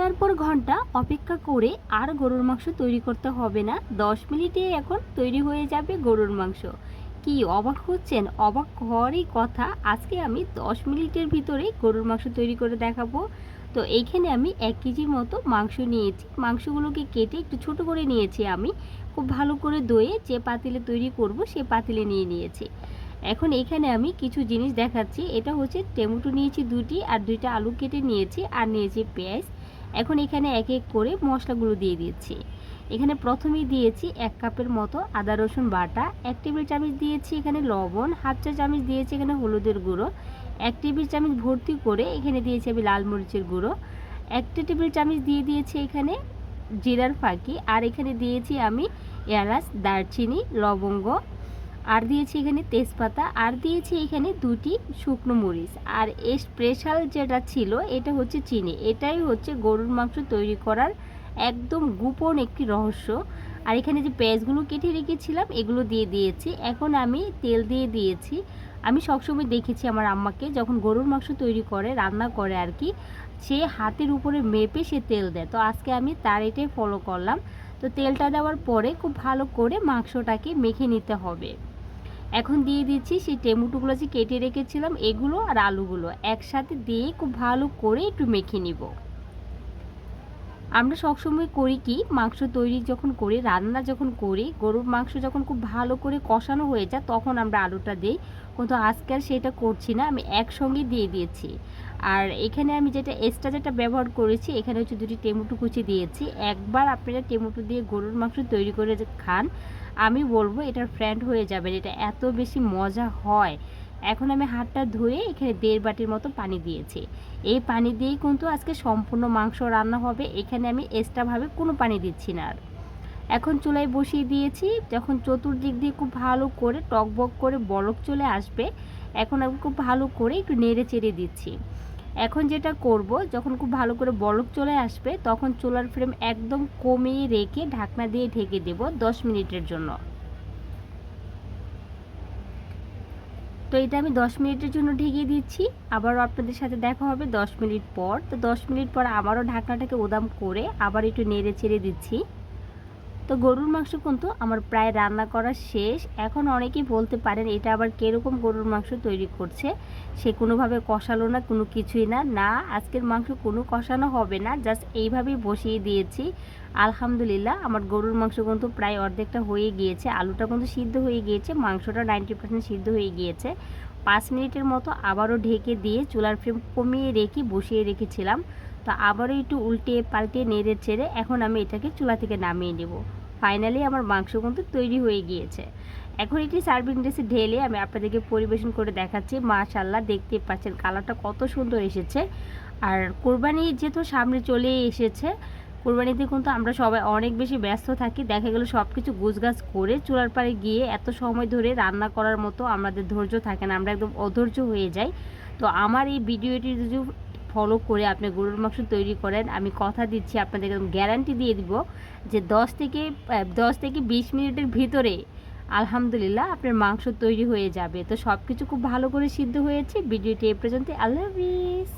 ঘণ্টার পর ঘণ্টা অপেক্ষা করে আর গরুর মাংস তৈরি করতে হবে না। দশ মিনিটে এখন তৈরি হয়ে যাবে গরুর মাংস। কি অবাক হচ্ছেন? অবাক হওয়ারই কথা, আজকে আমি দশ মিনিটের ভিতরে গরুর মাংস তৈরি করে দেখাবো। তো এইখানে আমি এক কেজির মতো মাংস নিয়েছি। মাংসগুলোকে কেটে একটু ছোট করে নিয়েছি আমি। খুব ভালো করে ধুয়ে যে পাতিলে তৈরি করব, সে পাতিলে নিয়ে নিয়েছি। এখন এখানে আমি কিছু জিনিস দেখাচ্ছি। এটা হচ্ছে টমেটো নিয়েছি দুটি আর দুইটা আলু কেটে নিয়েছি। আর নিয়েছি পেঁয়াজ। এখন এখানে এক এক করে মশলাগুলো দিয়ে দিয়েছি। এখানে প্রথমেই দিয়েছি এক কাপের মতো আদা, রসুন বাটা, এক টেবিল চামচ দিয়েছি এখানে লবণ, হাফ চা চামচ দিয়েছি এখানে হলুদের গুঁড়ো, এক টেবিল চামচ ভর্তি করে এখানে দিয়েছি আমি লাল মরিচের গুঁড়ো একটা টেবিল চামচ দিয়ে দিয়েছি এখানে জিরার ফাঁকি, আর এখানে দিয়েছি আমি এলাচ, দারচিনি, লবঙ্গ আর দিয়েছি এখানে তেজপাতা, আর দিয়েছি এখানে দুটি শুকনো মরিচ। আর এই স্পেশাল যেটা ছিল, এটা হচ্ছে চিনি। এটাই হচ্ছে গরুর মাংস তৈরি করার একদম গোপন একটি রহস্য। আর এখানে যে পেঁয়াজগুলো কেটে রেখেছিলাম, এগুলো দিয়ে দিয়েছি। এখন আমি তেল দিয়ে দিয়েছি। আমি সবসময় দেখেছি আমার আম্মাকে, যখন গরুর মাংস তৈরি করে, রান্না করে আর কি, সে হাতের উপরে মেপে সে তেল দেয়। তো আজকে আমি তার এটাই ফলো করলাম। তো তেলটা দেওয়ার পরে খুব ভালো করে মাংসটাকে মেখে নিতে হবে। এখন দিয়ে দিচ্ছি সেই টেমুটোগুলো যে কেটে রেখেছিলাম, এগুলো আর আলুগুলো একসাথে দিয়ে খুব ভালো করে একটু মেখে নিব। আমরা সবসময় করি কি, মাংস তৈরি যখন করি, রান্না যখন করি, গরুর মাংস যখন খুব ভালো করে কষানো হয়ে যায়, তখন আমরা আলুটা দিই। কিন্তু আজকে আর সেটা করছি না, আমি একসঙ্গে দিয়ে দিয়েছি। আর এখানে আমি যেটা এক্সট্রা যেটা ব্যবহার করেছি, এখানে হচ্ছে দুটি টেমুটো কুচি দিয়েছি। একবার আপনারা টেমুটো দিয়ে গরুর মাংস তৈরি করে খান আমি বলব এটার ফ্রেন্ড হয়ে যাবেন, এটা এত বেশি মজা হয়। এখন আমি হাতটা ধুয়ে এখানে দেড় বাটির মতো পানি দিয়েছি। এই পানি দিয়েই কিন্তু আজকে সম্পূর্ণ মাংস রান্না হবে, এখানে আমি এক্সট্রাভাবে কোনো পানি দিচ্ছি না আর। এখন চুলায় বসিয়ে দিয়েছি, যখন চতুর্দিক দিয়ে খুব ভালো করে টকবক করে বলক চলে আসবে, এখন আমি খুব ভালো করে একটু নেড়ে চেড়ে দিচ্ছি। এখন যেটা করব, যখন খুব ভালো করে বলক চলে আসবে, তখন চুলার ফ্লেম একদম কমিয়ে রেখে ঢাকনা দিয়ে ঢেকে দেব দশ মিনিটের জন্য। তো এটা আমি দশ মিনিটের জন্য ঢেকে দিচ্ছি। আবারও আপনাদের সাথে দেখা হবে দশ মিনিট পর। তো দশ মিনিট পর আবারও ঢাকনাটাকে উদাম করে আবার একটু নেড়ে চেড়ে দিচ্ছি। তো গরুর মাংস কিন্তু আমার প্রায় রান্না করা শেষ। এখন অনেকেই বলতে পারেন, এটা আবার কীরকম গরুর মাংস তৈরি করছে? সে কোনোভাবে কষালো না, কোনো কিছুই না। না, আজকের মাংস কোনো কষানো হবে না, জাস্ট এইভাবেই বসিয়ে দিয়েছি। আলহামদুলিল্লাহ, আমার গরুর মাংস কিন্তু প্রায় অর্ধেকটা হয়ে গিয়েছে। আলুটা কিন্তু সিদ্ধ হয়ে গিয়েছে, মাংসটা নাইনটি পার্সেন্ট সিদ্ধ হয়ে গিয়েছে। পাঁচ মিনিটের মতো আবারও ঢেকে দিয়ে চুলার ফ্লেম কমিয়ে রেখে বসিয়ে রেখেছিলাম। তো আবারও একটু উল্টে পাল্টে নেড়ে ছেড়ে এখন আমি এটাকে চুলা থেকে নামিয়ে নেব। ফাইনালি আমার মাংস কিন্তু তৈরি হয়ে গিয়েছে। এখন এটি সার্ভিং ডিশে ঢেলে আমি আপনাদেরকে পরিবেশন করে দেখাচ্ছি। মাশাল্লাহ দেখতে পাচ্ছেন কালারটা কত সুন্দর এসেছে। আর কোরবানি যেহেতু সামনে চলে এসেছে, কোরবানিতে কিন্তু আমরা সবাই অনেক বেশি ব্যস্ত থাকি। দেখা গেলো সব কিছু গুছগাছ করে চুলার পাড়ে গিয়ে এত সময় ধরে রান্না করার মতো আমাদের ধৈর্য থাকে না, আমরা একদম অধৈর্য হয়ে যাই। তো আমার এই ভিডিওটি ফলো করে আপনি গরুর মাংস তৈরি করেন। আমি কথা দিচ্ছি আপনাদের একদম গ্যারান্টি দিয়ে দিব যে দশ থেকে দশ থেকে বিশ মিনিটের ভিতরে আলহামদুলিল্লাহ আপনার মাংস তৈরি হয়ে যাবে। তো সব কিছু খুব ভালো করে সিদ্ধ হয়েছে। ভিডিওটি এ পর্যন্ত আল্লাহ হাফিজ।